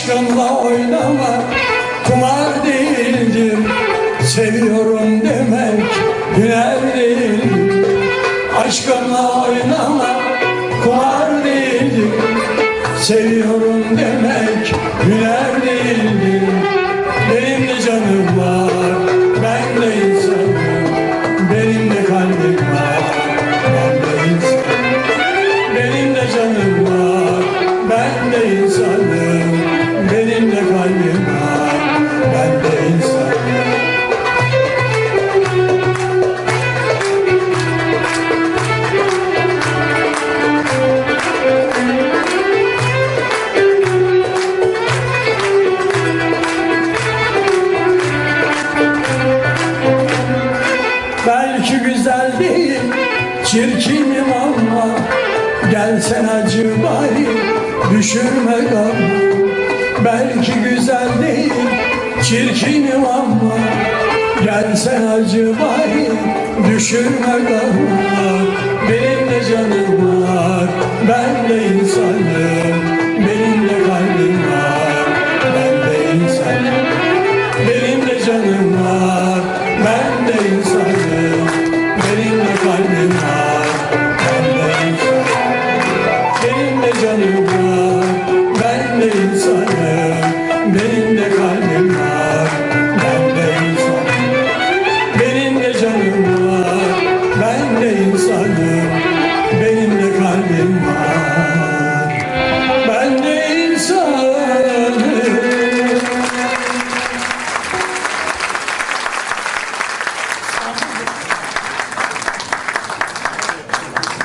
Aşkımla oynamak kumar değildir. Seviyorum demek güler değil. Aşkımla oynamak kumar değildir. Seviyorum demek güler değildir Belki güzel değil, çirkinim ama Gelsen acı bari, düşürme gamı. Belki güzel değil, çirkinim ama Gelsen acı bari, düşürme gamı. Benim de canım var, ben de insanım Benim de kalbim var, ben de insanım. Benim de canım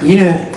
Yine